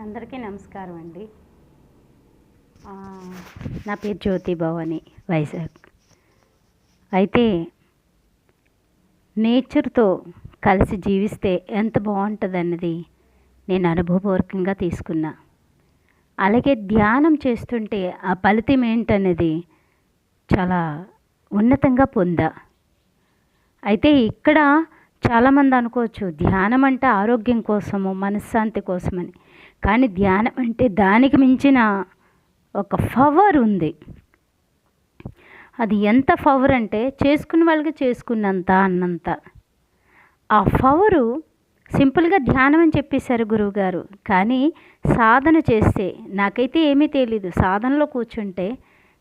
అందరికీ నమస్కారం అండి. నా పేరు జ్యోతి భవాని వైజాగ్. అయితే నేచర్తో కలిసి జీవిస్తే ఎంత బాగుంటుంది అన్నది నేను అనుభవపూర్వకంగా తీసుకున్నా. అలాగే ధ్యానం చేస్తుంటే ఆ ఫలితం ఏంటనేది చాలా ఉన్నతంగా పొందా. అయితే ఇక్కడ చాలామంది అనుకోవచ్చు ధ్యానం అంటే ఆరోగ్యం కోసము మనశ్శాంతి కోసమని. కానీ ధ్యానం అంటే దానికి మించిన ఒక పవర్ ఉంది. అది ఎంత పవర్ అంటే చేసుకున్న వాళ్ళకి చేసుకున్నంత అన్నంత. ఆ పవరు సింపుల్గా ధ్యానం అని చెప్పేశారు గురువుగారు. కానీ సాధన చేస్తే నాకైతే ఏమీ తెలీదు. సాధనలో కూర్చుంటే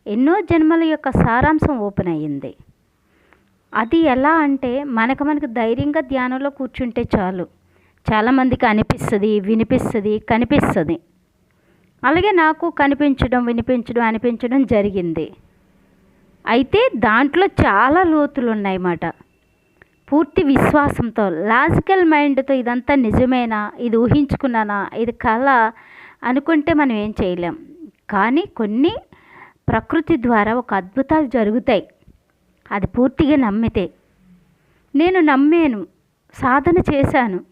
ఎన్నో జన్మల యొక్క సారాంశం ఓపెన్ అయ్యింది. అది ఎలా అంటే మనకు మనకు ధైర్యంగా ధ్యానంలో కూర్చుంటే చాలు. చాలామందికి అనిపిస్తుంది వినిపిస్తుంది కనిపిస్తుంది. అలాగే నాకు కనిపించడం వినిపించడం అనిపించడం జరిగింది. అయితే దాంట్లో చాలా లోతులు ఉన్నాయన్నమాట పూర్తి విశ్వాసంతో లాజికల్ మైండ్తో ఇదంతా నిజమేనా? ఇది ఊహించుకున్నానా? ఇది కళ అనుకుంటే మనం ఏం చేయలేం. కానీ కొన్ని ప్రకృతి ద్వారా ఒక అద్భుతాలు జరుగుతాయి. అది పూర్తిగా నమ్మితే. నేను నమ్మాను. సాధన చేశాను.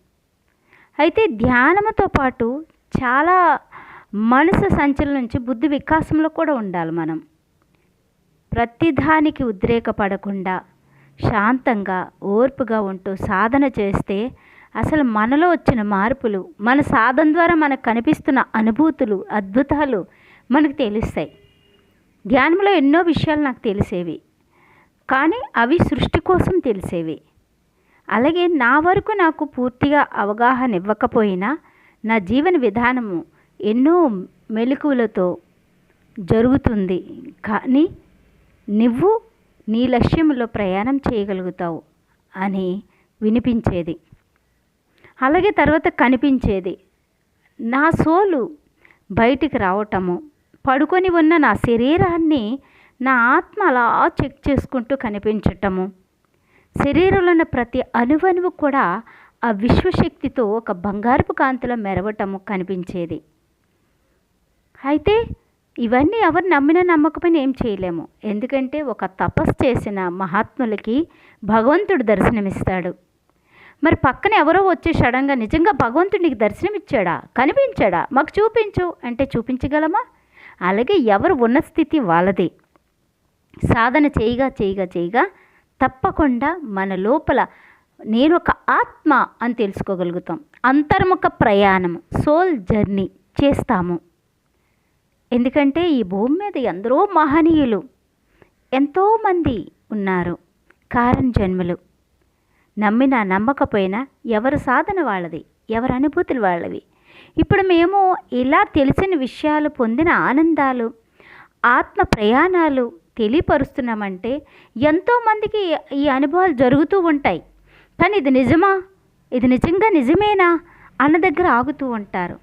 అయితే ధ్యానముతో పాటు చాలా మనసు సంచలనం నుంచి బుద్ధి వికాసంలో కూడా ఉండాలి మనం. ప్రతిదానికి ఉద్రేకపడకుండా శాంతంగా ఓర్పుగా ఉంటూ సాధన చేస్తే అసలు మనలో వచ్చిన మార్పులు మన సాధన ద్వారా మనకు కనిపిస్తున్న అనుభూతులు అద్భుతాలు మనకు తెలుస్తాయి. ధ్యానంలో ఎన్నో విషయాలు నాకు తెలిసేవి. కానీ అవి సృష్టి కోసం తెలిసేవి. అలాగే నా వరకు నాకు పూర్తిగా అవగాహన ఇవ్వకపోయినా నా జీవన విధానము ఎన్నో మెలకువలతో జరుగుతుంది. కానీ నువ్వు నీ లక్ష్యంలో ప్రయాణం చేయగలుగుతావు అని వినిపించేది. అలాగే తర్వాత కనిపించేది. నా సోలు బయటికి రావటము పడుకొని ఉన్న నా శరీరాన్ని నా ఆత్మ అలా చెక్ చేసుకుంటూ కనిపించటము శరీరంలో ఉన్న ప్రతి అణువణువు కూడా ఆ విశ్వశక్తితో ఒక బంగారపు కాంతిలో మెరవటము కనిపించేది. అయితే ఇవన్నీ ఎవరు నమ్మినా నమ్మకపోయినా ఏం చేయలేము. ఎందుకంటే ఒక తపస్సు చేసిన మహాత్ములకి భగవంతుడు దర్శనమిస్తాడు. మరి పక్కన ఎవరో వచ్చే సడన్గా నిజంగా భగవంతుడు నీకు దర్శనమిచ్చాడా? కనిపించాడా? మాకు చూపించు అంటే చూపించగలమా? అలాగే ఎవరు ఉన్న స్థితి వాళ్ళది. సాధన చేయగా చేయగా చేయగా తప్పకుండా మన లోపల నేను ఒక ఆత్మ అని తెలుసుకోగలుగుతాం. అంతర్ముఖ ప్రయాణం సోల్ జర్నీ చేస్తాము. ఎందుకంటే ఈ భూమి మీద ఎందరో మహనీయులు ఎంతోమంది ఉన్నారు. కారణ జన్మలు. నమ్మినా నమ్మకపోయినా ఎవరి సాధన వాళ్ళది? ఎవరి అనుభూతులు వాళ్ళవి? ఇప్పుడు మేము ఇలా తెలిసిన విషయాలు పొందిన ఆనందాలు ఆత్మ ప్రయాణాలు తెలియపరుస్తున్నామంటే ఎంతోమందికి ఈ అనుభవాలు జరుగుతూ ఉంటాయి. కానీ ఇది నిజమా? ఇది నిజంగా నిజమేనా? అన్న దగ్గర ఆగుతూ ఉంటారు.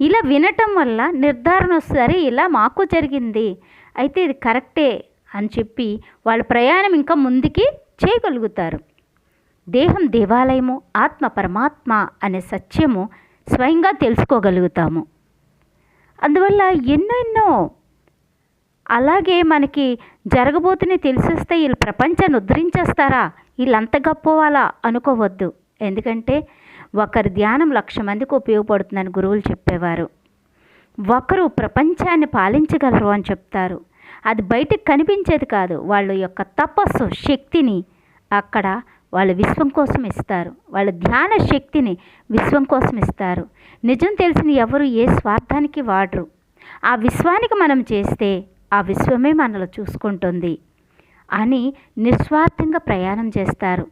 ఇలా వినటం వల్ల నిర్ధారణ వస్తుంది. ఇలా మాకు జరిగింది. అయితే ఇది కరెక్టే అని చెప్పి వాళ్ళ ప్రయాణం ఇంకా ముందుకి చేయగలుగుతారు. దేహం దేవాలయము ఆత్మ పరమాత్మ అనే సత్యము స్వయంగా తెలుసుకోగలుగుతాము. అందువల్ల ఎన్నో ఎన్నో అలాగే మనకి జరగబోతుని తెలిసిస్తే వీళ్ళు ప్రపంచాన్ని ఉద్ధరించేస్తారా వీళ్ళంత గొప్పవాలా అనుకోవద్దు. ఎందుకంటే ఒకరి ధ్యానం లక్ష మందికి ఉపయోగపడుతుందని గురువులు చెప్పేవారు. ఒకరు ప్రపంచాన్ని పాలించగలరు అని చెప్తారు. అది బయటకు కనిపించేది కాదు. వాళ్ళ యొక్క తపస్సు శక్తిని అక్కడ వాళ్ళ విశ్వం కోసం ఇస్తారు. వాళ్ళ ధ్యాన శక్తిని విశ్వం కోసం ఇస్తారు. నిజం తెలిసిన ఎవరు ఏ స్వార్థానికి వాడరు. ఆ విశ్వానికి మనం చేస్తే ఆ విశ్వమే మనలో చూసుకుంటుంది అని నిస్వార్థంగా ప్రయాణం చేస్తారు.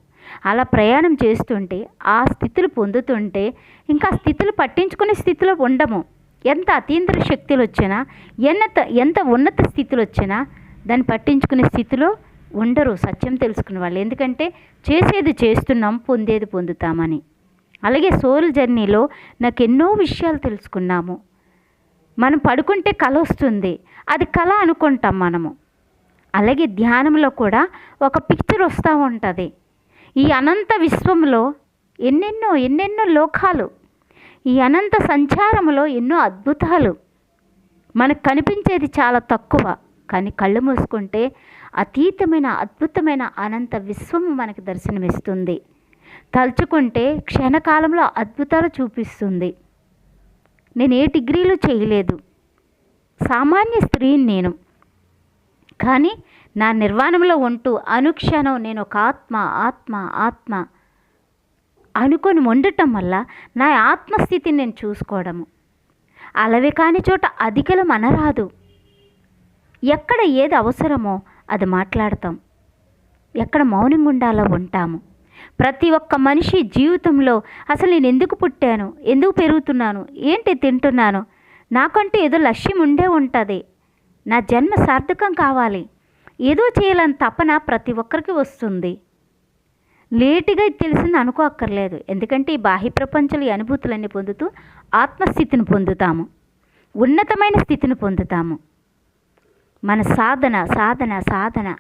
అలా ప్రయాణం చేస్తుంటే ఆ స్థితులు పొందుతుంటే ఇంకా స్థితులు పట్టించుకునే స్థితిలో ఉండము. ఎంత అతీంద్ర శక్తులు వచ్చినా ఎంత ఎంత ఉన్నత స్థితులు వచ్చినా దాన్ని పట్టించుకునే స్థితిలో ఉండరు సత్యం తెలుసుకునే వాళ్ళు. ఎందుకంటే చేసేది చేస్తున్నాం పొందేది పొందుతామని. అలాగే సోల్ జర్నీలో నాకు ఎన్నో విషయాలు తెలుసుకున్నాము. మనం పడుకుంటే కలొస్తుంది. అది కళ అనుకుంటాం మనము. అలాగే ధ్యానంలో కూడా ఒక పిక్చర్ వస్తూ ఉంటుంది. ఈ అనంత విశ్వంలో ఎన్నెన్నో ఎన్నెన్నో లోకాలు ఈ అనంత సంచారములో ఎన్నో అద్భుతాలు. మనకు కనిపించేది చాలా తక్కువ. కానీ కళ్ళు మూసుకుంటే అతీతమైన అద్భుతమైన అనంత విశ్వము మనకు దర్శనమిస్తుంది. తలుచుకుంటే క్షణకాలంలో అద్భుతాలు చూపిస్తుంది. నేను ఏ డిగ్రీలు చేయలేదు. సామాన్య స్త్రీని నేను. కానీ నా నిర్వాణంలో ఉంటూ అనుక్షణం నేను ఒక ఆత్మ ఆత్మ ఆత్మ అనుకొని ఉండటం వల్ల నా ఆత్మస్థితిని నేను చూసుకోవడము. అలవి కాని చోట అధికలం అనరాదు. ఎక్కడ ఏది అవసరమో అది మాట్లాడతాం. ఎక్కడ మౌనంగా ఉండాలో ఉంటాము. ప్రతి ఒక్క మనిషి జీవితంలో అసలు నేను ఎందుకు పుట్టాను? ఎందుకు పెరుగుతున్నాను? ఏంటి తింటున్నాను? నాకంటూ ఏదో లక్ష్యం ఉండే ఉంటుంది. నా జన్మ సార్థకం కావాలి. ఏదో చేయాలని తపన ప్రతి ఒక్కరికి వస్తుంది. లేటుగా ఇది తెలిసింది అనుకోక్కర్లేదు. ఎందుకంటే ఈ బాహ్య ప్రపంచంలో ఈ అనుభూతులన్నీ పొందుతూ ఆత్మస్థితిని పొందుతాము. ఉన్నతమైన స్థితిని పొందుతాము. మన సాధన సాధన సాధన.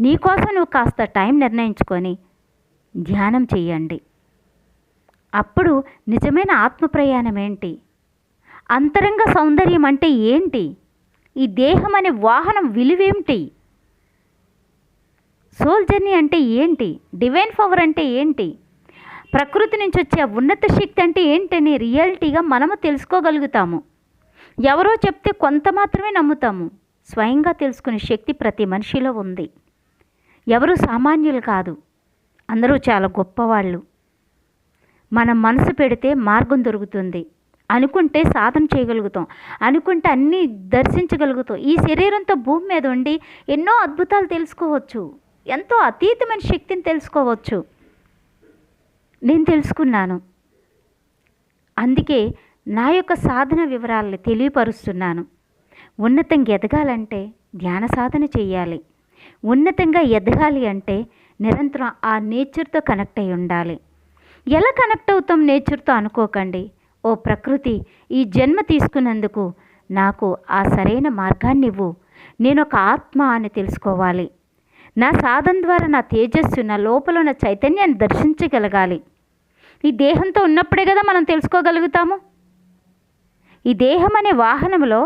నీకోసం నువ్వు కాస్త టైం నిర్ణయించుకొని ధ్యానం చేయండి అప్పుడు నిజమైన ఆత్మ ప్రయాణం ఏంటి? అంతరంగ సౌందర్యం అంటే ఏంటి? ఈ దేహం అనే వాహనం విలువేమిటి? సోల్ జర్నీ అంటే ఏంటి? డివైన్ పవర్ అంటే ఏంటి? ప్రకృతి నుంచి వచ్చే ఉన్నత శక్తి అంటే ఏంటని రియాలిటీగా మనము తెలుసుకోగలుగుతాము. ఎవరో చెప్తే కొంత మాత్రమే నమ్ముతాము. స్వయంగా తెలుసుకునే శక్తి ప్రతి మనిషిలో ఉంది. ఎవరు సామాన్యులు కాదు. అందరూ చాలా గొప్పవాళ్ళు. మనం మనసు పెడితే మార్గం దొరుకుతుంది. అనుకుంటే సాధన చేయగలుగుతాం. అనుకుంటే అన్నీ దర్శించగలుగుతాం. ఈ శరీరంతో భూమి మీద ఉండి ఎన్నో అద్భుతాలు తెలుసుకోవచ్చు. ఎంతో అతీతమైన శక్తిని తెలుసుకోవచ్చు. నేను తెలుసుకున్నాను. అందుకే నా యొక్క సాధన వివరాలను తెలియపరుస్తున్నాను. ఉన్నతంగా ఎదగాలంటే ధ్యాన సాధన చేయాలి. ఉన్నతంగా ఎదగాలి అంటే నిరంతరం ఆ నేచర్తో కనెక్ట్ అయి ఉండాలి. ఎలా కనెక్ట్ అవుతాం నేచర్తో అనుకోకండి. ఓ ప్రకృతి ఈ జన్మ తీసుకున్నందుకు నాకు ఆ సరైన మార్గాన్ని ఇవ్వు. నేను ఒక ఆత్మ అని తెలుసుకోవాలి. నా సాధన ద్వారా నా తేజస్సు నా లోపల ఉన్న చైతన్యాన్ని దర్శించగలగాలి. ఈ దేహంతో ఉన్నప్పుడే కదా మనం తెలుసుకోగలుగుతాము? ఈ దేహం అనే వాహనంలో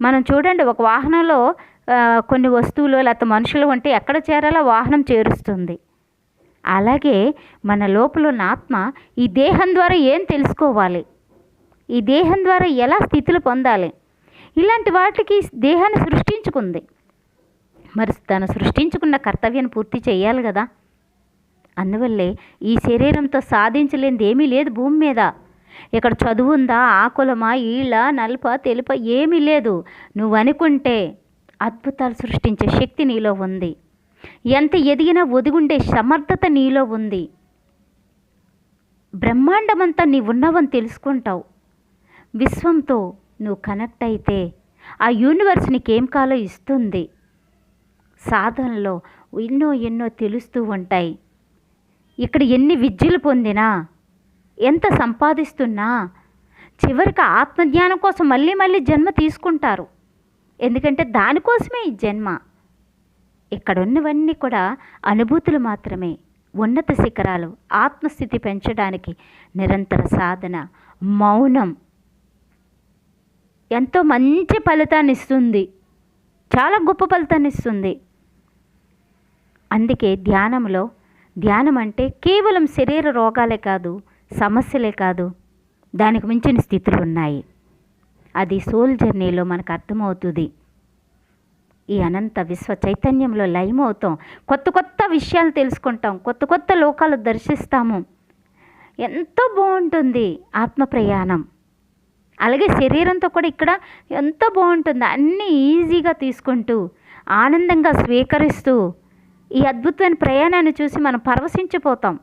మనం చూడండి ఒక వాహనంలో కొన్ని వస్తువులు లేకపోతే మనుషులు ఉంటే ఎక్కడ చేరాలో వాహనం చేరుస్తుంది. అలాగే మన లోపల ఉన్న ఆత్మ ఈ దేహం ద్వారా ఏం తెలుసుకోవాలి? ఈ దేహం ద్వారా ఎలా స్థితులు పొందాలి? ఇలాంటి వాటికి దేహాన్ని సృష్టించుకుంది. మరి తను సృష్టించుకున్న కర్తవ్యాన్ని పూర్తి చేయాలి కదా? అందువల్లే ఈ శరీరంతో సాధించలేనిది ఏమీ లేదు భూమి మీద. ఇక్కడ చదువు ఉందా ఆకులమా ఈళ్ళ నలుప తెలుప ఏమీ లేదు. నువ్వు అనుకుంటే అద్భుతాలు సృష్టించే శక్తి నీలో ఉంది. ఎంత ఎదిగినా ఒదిగుండే సమర్థత నీలో ఉంది. బ్రహ్మాండమంతా నీవు ఉన్నావని తెలుసుకుంటావు. విశ్వంతో నువ్వు కనెక్ట్ అయితే ఆ యూనివర్స్ నీకేం కాలో ఇస్తుంది. సాధనలో ఎన్నో ఎన్నో తెలుస్తూ ఉంటాయి. ఇక్కడ ఎన్ని విద్యలు పొందినా ఎంత సంపాదిస్తున్నా చివరికి ఆత్మజ్ఞానం కోసం మళ్ళీ మళ్ళీ జన్మ తీసుకుంటారు. ఎందుకంటే దానికోసమే ఈ జన్మ. ఇక్కడ ఉన్నవన్నీ కూడా అనుభూతులు మాత్రమే. ఉన్నత శిఖరాలు ఆత్మస్థితి పెంచడానికి నిరంతర సాధన మౌనం. ఎంతో మంచి ఫలితాన్ని ఇస్తుంది. చాలా గొప్ప ఫలితాన్ని ఇస్తుంది. అందుకే ధ్యానంలో ధ్యానం అంటే కేవలం శరీర రోగాలే కాదు సమస్యలే కాదు దానికి మించిన స్థితులు ఉన్నాయి. అది సోల్ జర్నీలో మనకు అర్థమవుతుంది. ఈ అనంత విశ్వ చైతన్యంలో లయమవుతాం కొత్త కొత్త విషయాలు తెలుసుకుంటాం. కొత్త కొత్త లోకాలు దర్శిస్తాము. ఎంతో బాగుంటుంది ఆత్మ ప్రయాణం. అలాగే శరీరంతో కూడా ఇక్కడ ఎంతో బాగుంటుంది. అన్నీ ఈజీగా తీసుకుంటూ ఆనందంగా స్వీకరిస్తూ ఈ అద్భుతమైన ప్రయాణాన్ని చూసి మనం పరవశించిపోతాం.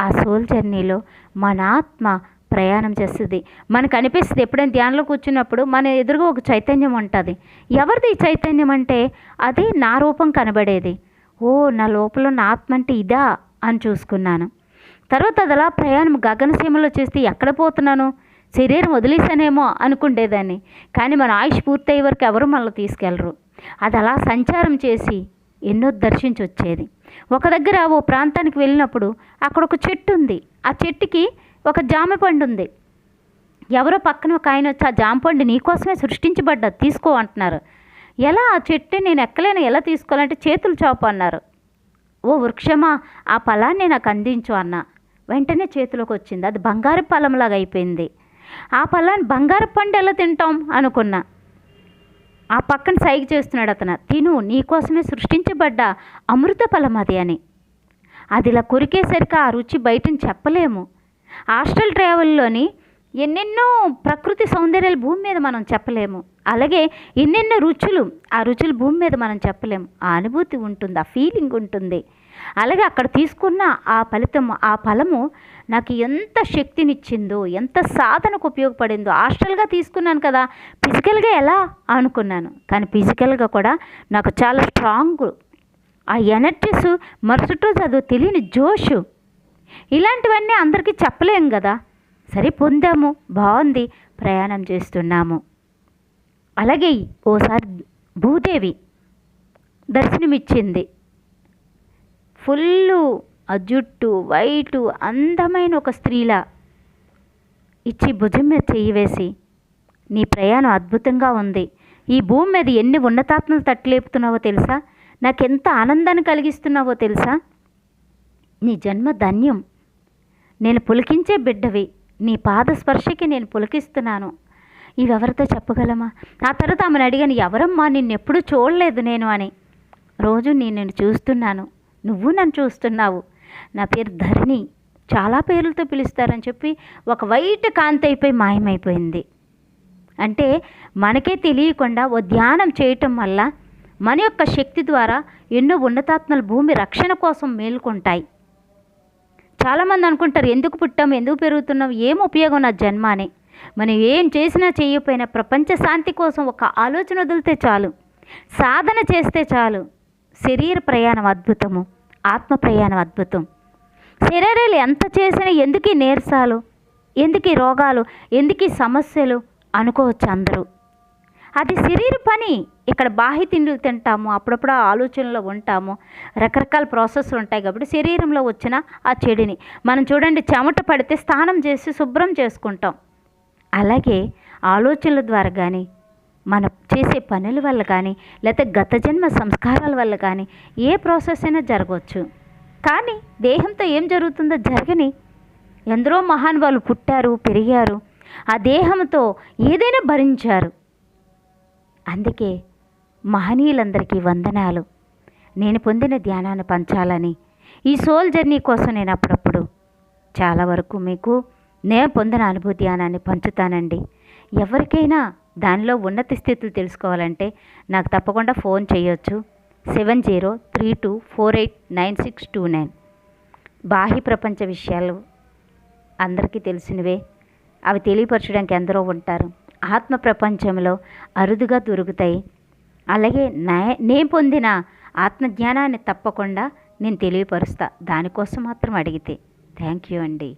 ఆ సోల్ జర్నీలో మన ఆత్మ ప్రయాణం చేస్తుంది. మనకు అనిపిస్తుంది ఎప్పుడైనా ధ్యానంలో కూర్చున్నప్పుడు మన ఎదురుగా ఒక చైతన్యం ఉంటుంది. ఎవరిది ఈ చైతన్యం అంటే అది నా రూపం కనబడేది. ఓ నా లోపల ఉన్న ఆత్మ అంటే ఇదా అని చూసుకున్నాను. తర్వాత అది అలా ప్రయాణం గగనసీమలో చేస్తే ఎక్కడ పోతున్నాను? శరీరం వదిలేసానేమో అనుకుండేదాన్ని. కానీ మన ఆయుష్ పూర్తయ్యే వరకు ఎవరు మనల్ని తీసుకెళ్ళరు. అది అలా సంచారం చేసి ఎన్నో దర్శించి వచ్చేది ఒక దగ్గర ఓ ప్రాంతానికి వెళ్ళినప్పుడు అక్కడ ఒక చెట్టు ఉంది. ఆ చెట్టుకి ఒక జామ పండు ఉంది ఎవరో పక్కన ఒక ఆయన వచ్చి ఆ జామ పండు నీకోసమే సృష్టించబడ్డా తీసుకో అంటున్నారు. ఎలా? ఆ చెట్టు నేను ఎక్కలేను. ఎలా తీసుకోవాలంటే చేతులు చాపు అన్నారు. ఓ వృక్షమా ఆ ఫలాన్ని నాకు అందించు అన్న. వెంటనే చేతిలోకి వచ్చింది. అది బంగారు ఫలంలాగా అయిపోయింది. ఆ ఫలాన్ని బంగారు పండు ఎలా తింటాం? అనుకున్నా. ఆ పక్కన సైగ చేస్తున్నాడు అతను. తిను నీకోసమే సృష్టించబడ్డ అమృత ఫలం అది అని. అది ఇలా కొరికేసరికి ఆ రుచి బయటని చెప్పలేము. హాస్టల్ ట్రావెల్లోని ఎన్నెన్నో ప్రకృతి సౌందర్యాలు భూమి మీద మనం చెప్పలేము. అలాగే ఎన్నెన్నో రుచులు ఆ రుచులు భూమి మీద మనం చెప్పలేము. ఆ అనుభూతి ఉంటుంది ఆ ఫీలింగ్ ఉంటుంది. అలాగే అక్కడ తీసుకున్న ఆ ఫలితం ఆ ఫలము నాకు ఎంత శక్తినిచ్చిందో ఎంత సాధనకు ఉపయోగపడిందో హాస్టల్గా తీసుకున్నాను కదా ఫిజికల్గా ఎలా అనుకున్నాను. కానీ ఫిజికల్గా కూడా నాకు చాలా స్ట్రాంగ్ ఆ ఎనర్జీస్ మరుసటి రోజు అదో తెలియని జోషు ఇలాంటివన్నీ అందరికీ చెప్పలేం కదా. సరే పొందాము బాగుంది ప్రయాణం చేస్తున్నాము. అలాగే ఓసారి భూదేవి దర్శనమిచ్చింది. ఫుల్లు ఆ జుట్టు వైటు అందమైన ఒక స్త్రీలా ఇచ్చి భుజం మీద చెయ్యి వేసి నీ ప్రయాణం అద్భుతంగా ఉంది. ఈ భూమి మీద ఎన్ని ఉన్నతాత్మలు తట్టులేపుతున్నావో తెలుసా? నాకెంత ఆనందాన్ని కలిగిస్తున్నావో తెలుసా? నీ జన్మ ధన్యం. నేను పులికించే బిడ్డవి. నీ పాద స్పర్శకి నేను పులికిస్తున్నాను. ఇవెవరితో చెప్పగలమా? ఆ తర్వాత ఆమెను అడిగాను ఎవరమ్మా నిన్నెప్పుడు చూడలేదు నేను అని. రోజు నేను చూస్తున్నాను. నువ్వు నన్ను చూస్తున్నావు. నా పేరు ధరణి. చాలా పేర్లతో పిలుస్తారని చెప్పి ఒక వైట్ కాంతి అయిపోయి మాయమైపోయింది. అంటే మనకే తెలియకుండా ఓ ధ్యానం చేయటం వల్ల మన యొక్క శక్తి ద్వారా ఎన్నో ఉన్నతాత్మల భూమి రక్షణ కోసం మేలుకుంటాయి. చాలామంది అనుకుంటారు ఎందుకు పుట్టాం? ఎందుకు పెరుగుతున్నాం? ఏం ఉపయోగం నా జన్మ అని మనం ఏం చేసినా చేయకపోయినా ప్రపంచ శాంతి కోసం ఒక ఆలోచన వదిలితే చాలు. సాధన చేస్తే చాలు. శరీర ప్రయాణం అద్భుతము. ఆత్మ ప్రయాణం అద్భుతం. శరీరాలు ఎంత చేసినా ఎందుకు నీరసాలు? ఎందుకు రోగాలు? ఎందుకు సమస్యలు? అనుకోవచ్చు అందరూ. అది శరీర పని. ఇక్కడ బాహ్య తిండిలు తింటాము అప్పుడప్పుడు ఆ ఆలోచనలో ఉంటాము. రకరకాల ప్రాసెస్ ఉంటాయి కాబట్టి శరీరంలో వచ్చిన ఆ చెడిని. మనం చూడండి చెమట పడితే స్నానం చేసి శుభ్రం చేసుకుంటాం. అలాగే ఆలోచనల ద్వారా కానీ మనం చేసే పనుల వల్ల కానీ లేకపోతే గత జన్మ సంస్కారాల వల్ల కానీ ఏ ప్రాసెస్ అయినా జరగవచ్చు. కానీ దేహంతో ఏం జరుగుతుందో జరగని. ఎందరో మహానుభావులు పుట్టారు పెరిగారు. ఆ దేహంతో ఏదైనా భరించారు. అందుకే మహనీయులందరికీ వందనాలు. నేను పొందిన ధ్యానాన్ని పంచాలని. ఈ సోల్ జర్నీ కోసం నేను అప్పుడప్పుడు చాలా వరకు మీకు నేను పొందిన అనుభూతి ధ్యానాన్ని పంచుతానండి. ఎవరికైనా దానిలో ఉన్నత స్థితులు తెలుసుకోవాలంటే నాకు తప్పకుండా ఫోన్ చేయొచ్చు. Seven zero three two four eight nine six two nine. బాహ్య ప్రపంచ విషయాలు అందరికీ తెలిసినవే. అవి తెలియపరచడానికి ఎందరో ఉంటారు. ఆత్మ ప్రపంచంలో అరుదుగా దొరుకుతాయి. అలాగే నే నేను పొందిన ఆత్మజ్ఞానాన్ని తప్పకుండా నేను తెలియపరుస్తా. దానికోసం మాత్రం అడిగితే. థ్యాంక్ యూ అండి.